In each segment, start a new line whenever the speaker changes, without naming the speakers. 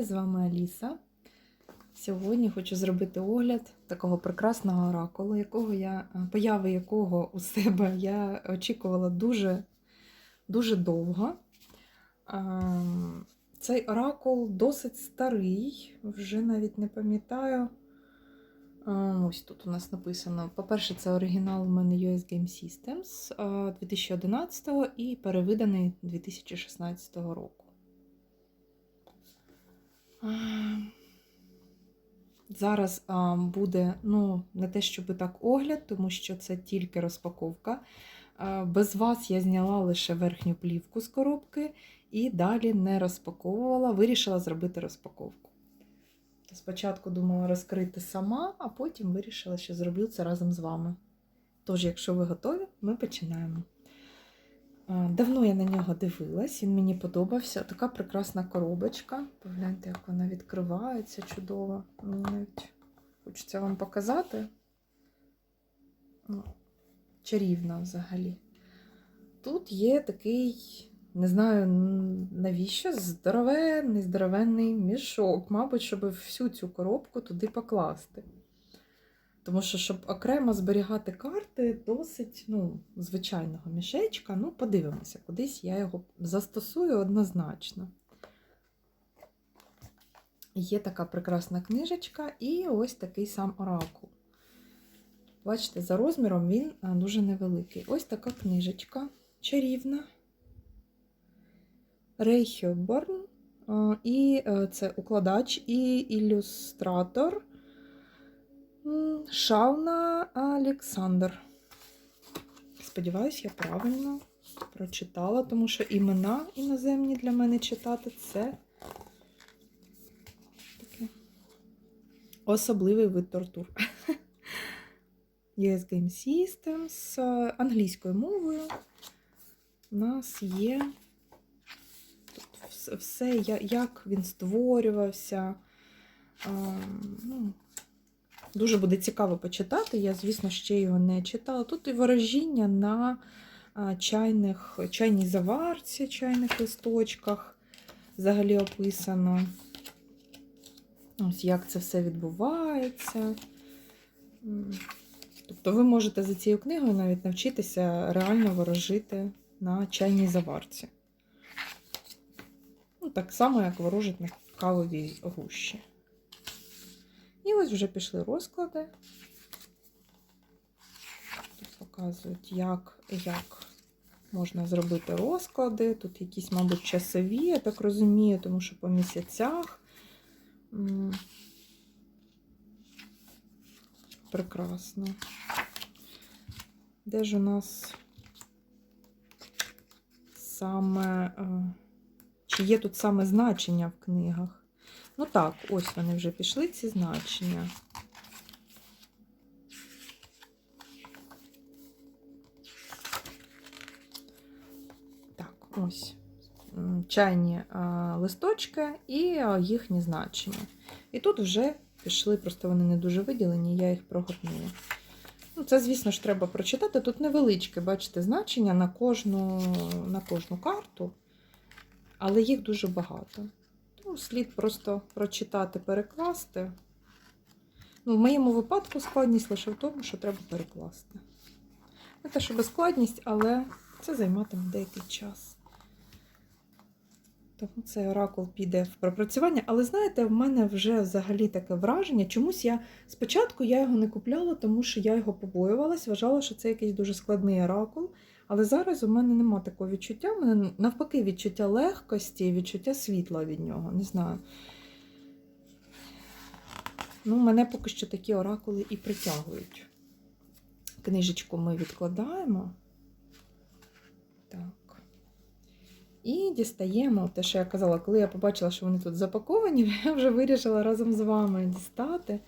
каналі, з вами Аліса. Сьогодні хочу зробити огляд такого прекрасного оракулу, якого я, появи якого у себе я очікувала дуже, дуже довго. Ем, Цей оракул досить старий, вже навіть не пам'ятаю. Ем, Ось тут у нас написано. По-перше, це оригінал у мене US Game Systems е, 2011 і перевиданий 2016 року. А, Зараз а, буде, ну, не те, щоб так огляд, тому що це тільки розпаковка. А, Без вас я зняла лише верхню плівку з коробки і далі не розпаковувала, вирішила зробити розпаковку. Спочатку думала розкрити сама, а потім вирішила, що зроблю це разом з вами. Тож, якщо ви готові, ми починаємо. А, Давно я на нього дивилась, він мені подобався. Така прекрасна коробочка. Погляньте, як вона відкривається чудово. Мені навіть хочеться вам показати. Ну, Чарівна взагалі. Тут є такий, не знаю навіщо, здоровенний, здоровенний мішок, мабуть, щоб всю цю коробку туди покласти. Тому що, щоб окремо зберігати карти, досить ну, звичайного мішечка. Ну, подивимося, кудись я його застосую однозначно. Є така прекрасна книжечка і ось такий сам оракул. Бачите, за розміром він дуже невеликий. Ось така книжечка чарівна. Рей Хьоборн. І це укладач і ілюстратор. Шауна Олександр. Сподіваюсь, я правильно прочитала, тому що імена іноземні для мене читати це таке особливий вид тортур. US Game Systems англійською мовою. У нас є тут все, як він створювався. Ну, Дуже буде цікаво почитати. Я, звісно, ще його не читала. Тут і ворожіння на чайних, чайній заварці, чайних листочках взагалі описано. Ось як це все відбувається. Тобто ви можете за цією книгою навіть навчитися реально ворожити на чайній заварці. Ну, Так само, як ворожить на кавовій гущі. І ось вже пішли розклади. Тут показують, як, як можна зробити розклади. Тут якісь, мабуть, часові, я так розумію, тому що по місяцях. Прекрасно. Де ж у нас саме, чи є тут саме значення в книгах? Ну так, ось вони вже пішли, ці значення. Так, ось чайні листочки і їхні значення. І тут вже пішли, просто вони не дуже виділені, я їх прогорнула. Ну, Це, звісно ж, треба прочитати. Тут невеличке, бачите, значення на кожну, на кожну карту, але їх дуже багато. Ну, слід просто прочитати, перекласти. Ну, В моєму випадку складність лише в тому, що треба перекласти. Не те, щоб складність, але це займатиме деякий час. Тому цей оракул піде в пропрацювання. Але знаєте, в мене вже взагалі таке враження. Чомусь я спочатку я його не купляла, тому що я його побоювалась, вважала, що це якийсь дуже складний оракул. Але зараз у мене нема такого відчуття. У мене навпаки відчуття легкості, відчуття світла від нього. Не знаю. Ну, Мене поки що такі оракули і притягують. Книжечку ми відкладаємо. Так. І дістаємо те, що я казала, коли я побачила, що вони тут запаковані, я вже вирішила разом з вами дістати.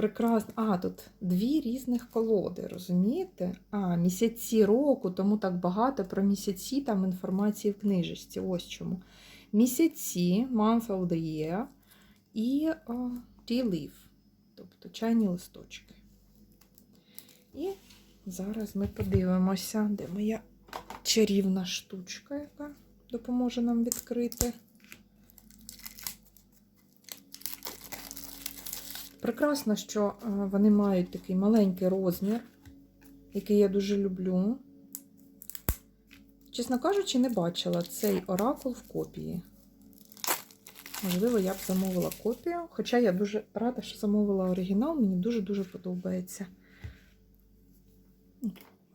Прекрасно. А, тут дві різних колоди, розумієте? А, місяці року, тому так багато про місяці там інформації в книжечці. Ось чому. Місяці, month of the year і tea leaf, тобто чайні листочки. І зараз ми подивимося, де моя чарівна штучка, яка допоможе нам відкрити. Прекрасно, що е, вони мають такий маленький розмір, який я дуже люблю. Чесно кажучи, не бачила цей оракул в копії. Можливо, я б замовила копію. Хоча я дуже рада, що замовила оригінал, мені дуже-дуже подобається.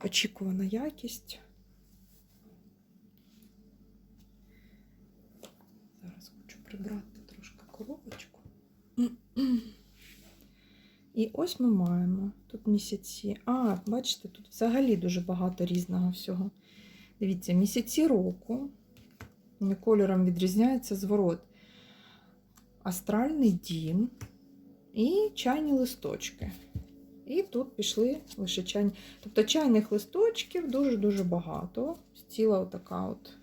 Очікувана якість. Зараз хочу прибрати трошки коробочку. І ось ми маємо тут місяці. А, бачите, тут взагалі дуже багато різного всього. Дивіться, місяці року. Кольором відрізняється зворот. Астральний дім і чайні листочки. І тут пішли лише чайні. Тобто чайних листочків дуже-дуже багато. Ціла отака от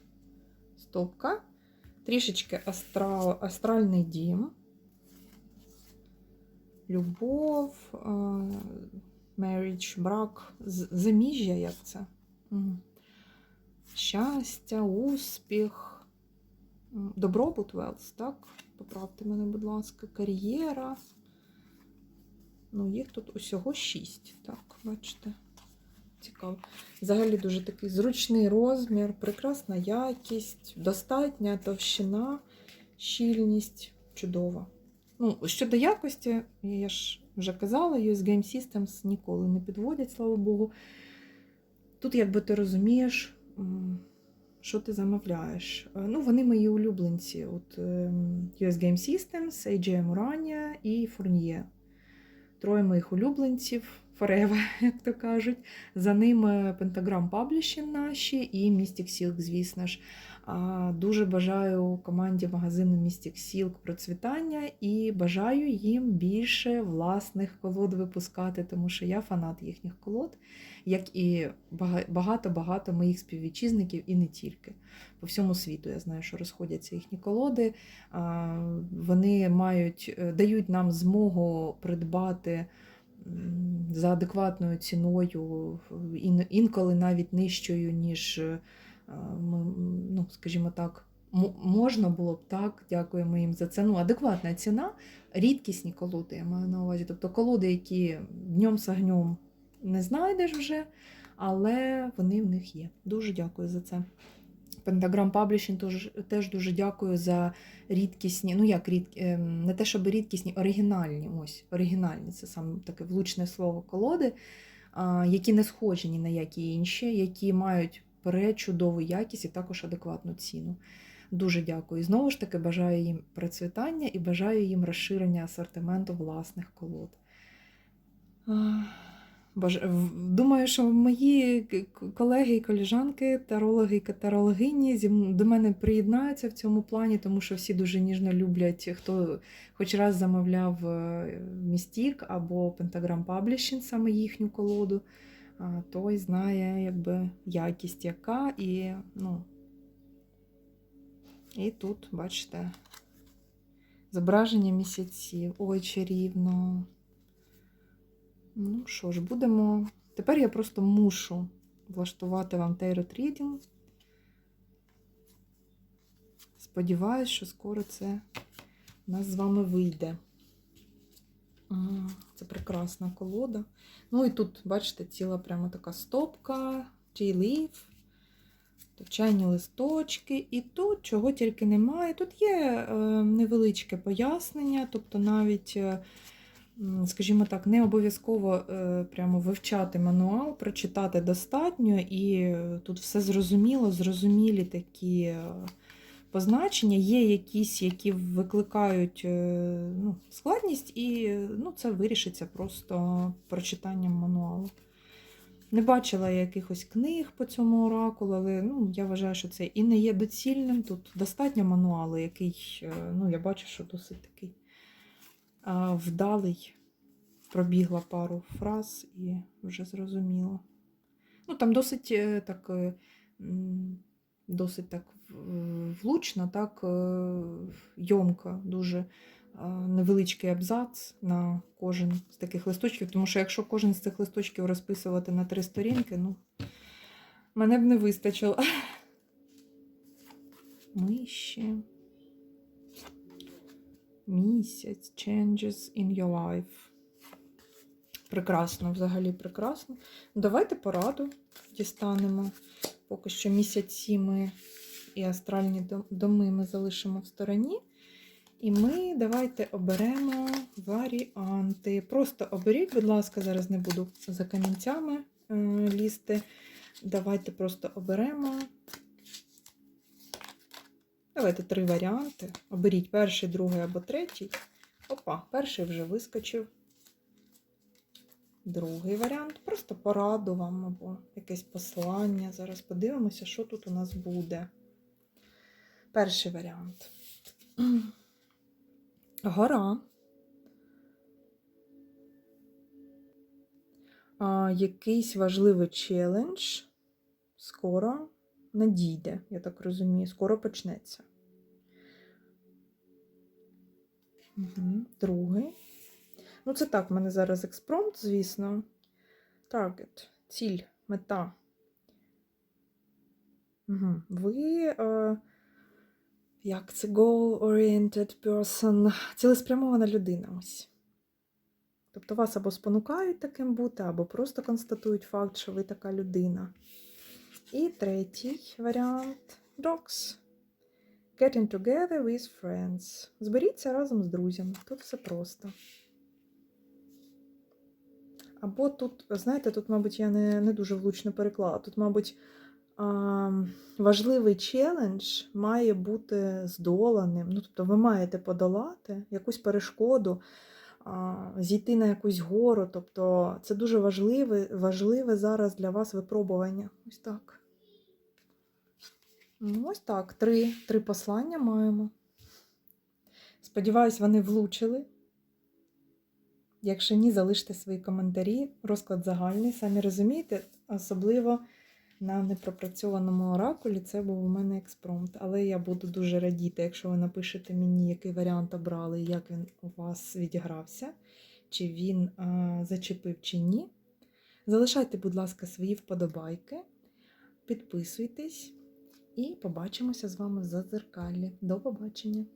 стопка. Трішечки астрал, астральний дім. Любов, marriage, брак, заміжжя, як це? Щастя, успіх, добробут, велс, так? Поправте мене, будь ласка, кар'єра. Ну, їх тут усього шість. Так, бачите. Цікаво. Взагалі дуже такий зручний розмір, прекрасна якість, достатня товщина, щільність, чудова. Ну, щодо якості, я ж вже казала, US Game Systems ніколи не підводять, слава Богу. Тут, якби ти розумієш, що ти замовляєш. Е, Ну, вони мої улюбленці. От ем, US Game Systems, AGM Urania і Fournier. Троє моїх улюбленців, Forever, як то кажуть. За ними Pentagram Publishing наші і Mystic Silk, звісно ж. Дуже бажаю команді магазину Mystic Silk процвітання і бажаю їм більше власних колод випускати, тому що я фанат їхніх колод, як і багато-багато моїх співвітчизників, і не тільки. По всьому світу я знаю, що розходяться їхні колоди. Вони мають, е, дають нам змогу придбати за адекватною ціною, інколи навіть нижчою, ніж е, ну, скажімо так, можна було б так, дякуємо їм за це. Ну, адекватна ціна, рідкісні колоди, я маю на увазі. Тобто колоди, які днем з огнем не знайдеш вже, але вони в них є. Дуже дякую за це. Pentagram Publishing теж, теж дуже дякую за рідкісні, ну як рід, ем, не те, щоб рідкісні, оригінальні. Ось, оригінальні, це саме таке влучне слово колоди, які не схожі ні на які інші, які мають пречудову якість і також адекватну ціну. Дуже дякую. І знову ж таки бажаю їм процвітання і бажаю їм розширення асортименту власних колод. Думаю, що мої колеги і коліжанки, тарологи і тарологині зі м- до мене приєднаються в цьому плані, тому що всі дуже ніжно люблять, хто хоч раз замовляв е, Містік або Pentagram Publishing, саме їхню колоду, той знає якби якість яка і ну. І тут, бачите, зображення місяців. Ой, чарівно. Ну що ж, будемо. Тепер я просто мушу влаштувати вам Tarot Reading. Сподіваюсь, що скоро це у нас з вами вийде. Це прекрасна колода. Ну і тут, бачите, ціла прямо така стопка, тут чайні листочки, і тут чого тільки немає. Тут є е, невеличке пояснення, тобто навіть. е, скажімо так, не обов'язково е, прямо вивчати мануал, прочитати достатньо, і тут все зрозуміло, зрозумілі такі позначення. Є якісь, які викликають е, ну, складність, і ну, це вирішиться просто прочитанням мануалу. Не бачила я якихось книг по цьому оракулу, але ну, я вважаю, що це і не є доцільним. Тут достатньо мануалу, який, е, ну, я бачу, що досить такий вдалий. Пробігла пару фраз і вже зрозуміла. Ну, там досить е, так, досить так в- влучно, так, йомко, дуже е, невеличкий абзац на кожен з таких листочків, тому що якщо кожен з цих листочків розписувати на три сторінки, ну, мене б не вистачило. Миші. Місяць. Changes in your life. Прекрасно, взагалі прекрасно. Давайте пораду дістанемо. Поки що місяці ми і астральні доми ми залишимо в стороні. І ми давайте оберемо варіанти. Просто оберіть, будь ласка, зараз не буду за камінцями е, лізти. Давайте просто оберемо. Давайте три варіанти. Оберіть перший, другий або третій. Опа, перший вже вискочив. Другий варіант просто пораду вам або якесь послання. Зараз подивимося, що тут у нас буде. Перший варіант. Гора. А, якийсь важливий челендж скоро надійде, я так розумію, скоро почнеться. Угу. Другий. Ну, це так, в мене зараз експромт, звісно. Target, ціль, мета. Угу. Ви, е, як це goal-oriented person, цілеспрямована людина ось. Тобто вас або спонукають таким бути, або просто констатують факт, що ви така людина. І третій варіант dogs. Getting together with friends. Зберіться разом з друзями. Тут все просто. Або тут, знаєте, тут, мабуть, я не, не дуже влучно переклала. Тут, мабуть, важливий челендж має бути здоланим. Ну, тобто, ви маєте подолати якусь перешкоду, зійти на якусь гору. Тобто, це дуже важливе, важливе зараз для вас випробування. Ось так. Ну, ось так. Три, три послання маємо. Сподіваюсь, вони влучили. Якщо ні, залиште свої коментарі. Розклад загальний, самі розумієте, особливо на непропрацьованому оракулі це був у мене експромт. Але я буду дуже радіти, якщо ви напишете мені, який варіант обрали, як він у вас відігрався, чи він а, зачепив, чи ні. Залишайте, будь ласка, свої вподобайки, підписуйтесь і побачимося з вами в зазеркалі. До побачення!